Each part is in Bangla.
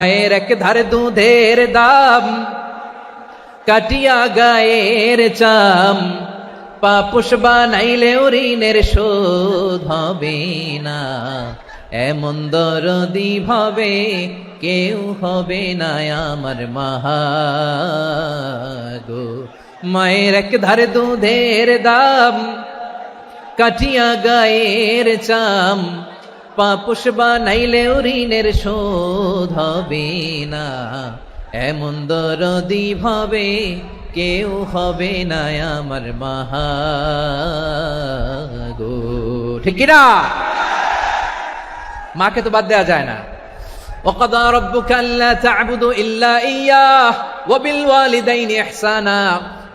মায়ের এক ধারে দুধের দাম, কাটিয়া গায়ের চাম। পাপুষ বানাইলে ঋণের শোধ হবে না। এমন দরদি ভাবে কেউ হবে না আমার মাহাগো। মায়ের এক ধারে দুধের দাম, কাটিয়া গায়ের চাম। পাপুষ বানাইলে ঋণের শোধ হবে না এমন দরদি ভাবে কেউ হবে না আমার মাহাগো ঠিক কিনা মাকে তো বাদ দেওয়া যায় না وقضى ربك ألا تعبدوا إلا إياه وبالوالدين إحسانا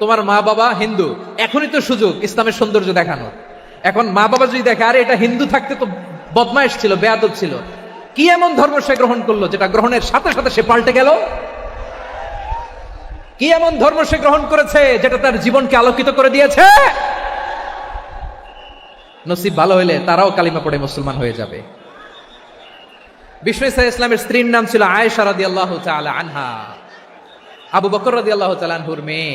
তোমার মা বাবা হিন্দু। এখনই তো সুযোগ ইসলামের সৌন্দর্য দেখানোর। এখন মা বাবা যদি দেখে, আরে এটা হিন্দু থাকতে তো বদমাইশ ছিল, বেয়াদব ছিল। কি এমন ধর্ম সে গ্রহণ করল যেটা গ্রহণের সাথে সাথে সে পাল্টে গেল? কি এমন ধর্ম সে গ্রহণ করেছে যেটা তার জীবনকে আলোকিত করে দিয়েছে? নসিব ভালো হইলে তারাও কালিমা পড়ে মুসলমান হয়ে যাবে। ইসা ইসলামের স্ত্রীর নাম ছিল আয়েশা রাদি আল্লাহ আনহা। আবু বকর রাদি আল্লাহ তালানহুর মেয়ে।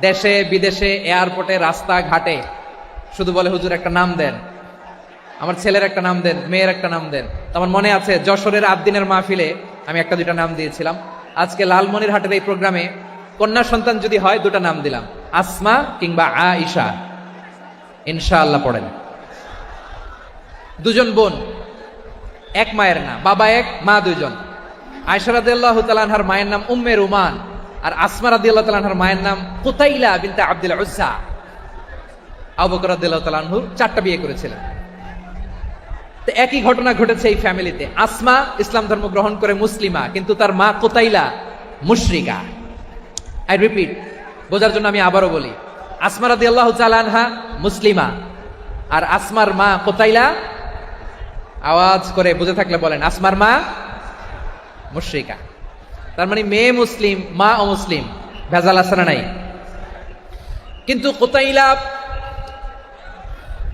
দেশে, বিদেশে, এয়ারপোর্টে রাস্তা ঘাটে শুধু বলে, হুজুর, একটা নাম দেন। আমার ছেলের একটা নাম দেন, মেয়ের একটা নাম দেন। আমার মনে আছে, যশোরের আবদিনের মাহফিলে আমি একটা দুইটা নাম দিয়েছিলাম। আজকে লালমনির হাটের এই প্রোগ্রামে কন্যা সন্তান যদি হয়, দুটা নাম দিলাম। আসমা কিংবা আইসা ইনশাআল্লাহ পড়েন। দুজন বোন, এক মায়ের না বাবা এক, মা দুজন আয়সারাদ মায়ের নাম উম্মে রুমান। আর আসমা রাদি আল্লাহ তালানহার মায়ের নাম কুতাইলা বিনতে আব্দুল উজ্জা। আবকর রাদিল্লাহ তালানহুর চারটা বিয়ে করেছিলেন। তো একই ঘটনা ঘটেছে এই ফ্যামিলিতে। আসমা ইসলাম ধর্ম গ্রহণ করে মুসলিমা, কিন্তু তার মা কোতাইলা মুশরিকা। আই রিপিট বোঝার জন্য আমি আবারও বলি, আসমা রাদি আল্লাহ তালানহা মুসলিমা, আর আসমার মা কোতাইলা, আওয়াজ করে বুঝে থাকলে বলেন, আসমার মা মুশ্রিকা। তার মানে মেয়ে মুসলিম, মা অমুসলিম, ভেজাল আসানা নাই? কিন্তু কোতাইলা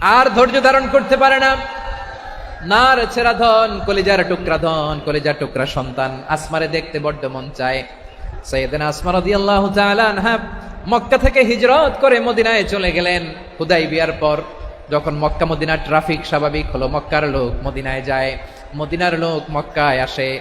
আর ধৈর্য ধারণ করতে পারে না। নার ছেড়া ধন, কলেজার টুকরা ধন, কলেজার টুকরা সন্তান, আসমারে দেখতে বড্ড মন চায়। সৈয়দিন আসমা রাদিয়াল্লাহু তাআলা আনহা মক্কা থেকে হিজরত করে মদিনায় চলে গেলেন। হুদাই বিয়ার পর যখন মক্কা মদিনার ট্রাফিক স্বাভাবিক হলো, মক্কার লোক মদিনায় যায়। মদিনার লোক মক্কায় আসে।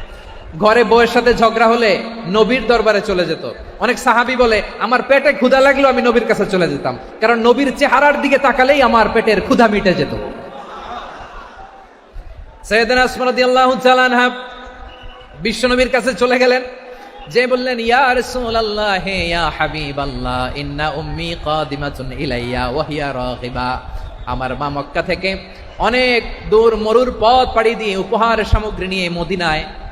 ঘরে বউয়ের সাথে ঝগড়া হলে নবীর দরবারে চলে যেত। অনেক সাহাবি বলে, আমার পেটে ক্ষুধা লাগল আমি নবীর কাছে চলে যেতাম। কারণ নবীর চেহারার দিকে তাকালেই আমার পেটের ক্ষুধা মিটে যেত। আল্লাহ বিশ্ব নবীর কাছে চলে গেলেন। যে বললেন, ইয়া রাসূলুল্লাহ হে ইয়া হাবিবাল্লাহ, ইন্না উম্মি কাদিমাতুন ইলাইয়া, ওয়া হিয়া রাগিবা। আমার মা মক্কা থেকে অনেক দূর মরুর পথ পাড়ি দিয়ে উপহার সামগ্রী নিয়ে মদিনায়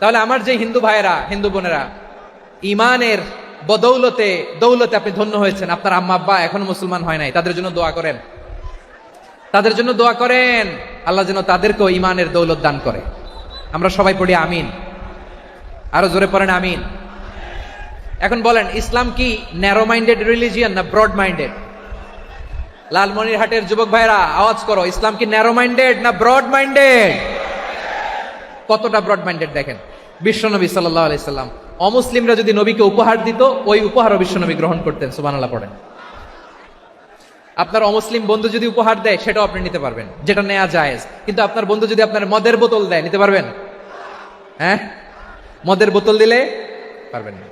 তাহলে আমার যে হিন্দু ভাইয়েরা, হিন্দু বোনেরা, ইমানের বদৌলতে, দৌলতে আপনি ধন্য হয়েছেন। আপনার আম্মা, আব্বা এখনও মুসলমান হয় নাই। তাদের জন্য দোয়া করেন। তাদের জন্য দোয়া করেন। আল্লাহ যেন তাদেরকেও ইমানের দৌলত দান করে। আমরা সবাই পড়ি আমিন। আরও জোরে পড়েন আমিন। এখন বলেন, ইসলাম কি ন্যারো মাইন্ডেড রিলিজিয়ান না ব্রড মাইন্ডেড লালমনিরহাটের যুবক ভাইরা আওয়াজ করো। ইসলাম কি ন্যারো মাইন্ডেড না ব্রড মাইন্ডেড কতটা ব্রড মাইন্ডেড দেখেন? বিশ্বনবী সাল্লাহ আলাইসাল্লাম অমুসলিমরা যদি নবীকে উপহার দিত, ওই উপহারও বিশ্বনবী গ্রহণ করতেন সুবানাল্লাহ পড়েন। আপনার অমুসলিম বন্ধু যদি উপহার দেয়, সেটাও আপনি নিতে পারবেন। যেটা নেওয়া যায় কিন্তু আপনার বন্ধু যদি আপনার মদের বোতল দেয়, নিতে পারবেন? হ্যাঁ? মদের বোতল দিলে পারবেন না।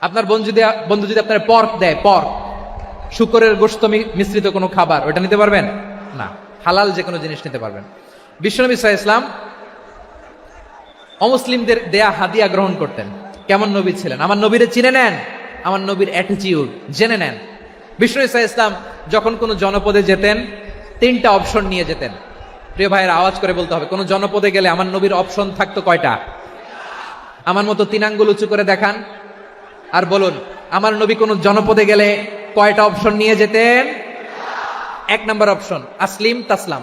আপনার বন্ধু যদি বন্ধু যদি আপনার পর্ক দেয়, পর্ক, শুকরের গোস্ত মিশ্রিত কোনো খাবার, ওটা নিতে পারবেন? না। হালাল যে কোনো জিনিস নিতে পারবেন। বিশ্বনবী সাহা ইসলাম অমুসলিমদের দেয়া হাদিয়া গ্রহণ করতেন। কেমন নবী ছিলেন? আমার নবীরে চিনে নেন, আমার নবীর অ্যাটিটিউড জেনে নেন। বিষ্ণু ইসা ইসলাম যখন কোনো জনপদে যেতেন, তিনটা অপশন নিয়ে যেতেন। প্রিয় ভাইয়ের আওয়াজ করে বলতে হবে, কোনো জনপদে গেলে আমার নবীর অপশন থাকতো কয়টা? আমার মতো তিন আঙ্গুল উঁচু করে দেখান আর বলুন, আমার নবী কোনো জনপদে গেলে কয়টা অপশন নিয়ে যেতেন? এক নম্বর অপশন আসলিম তাসলাম।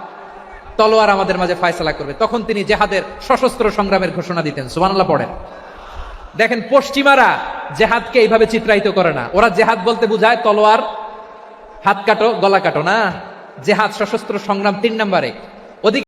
তলোয়ার আমাদের মাঝে ফায়সলা করবে। তখন তিনি জেহাদের সশস্ত্র সংগ্রামের ঘোষণা দিতেন। সুবানাল্লাহ পড়েন। দেখেন, পশ্চিমারা জেহাদকে এইভাবে চিত্রায়িত করে না। ওরা জেহাদ বলতে বুঝায় তলোয়ার, হাত কাটো, গলা কাটো না। জেহাদ সশস্ত্র সংগ্রাম তিন নম্বরে।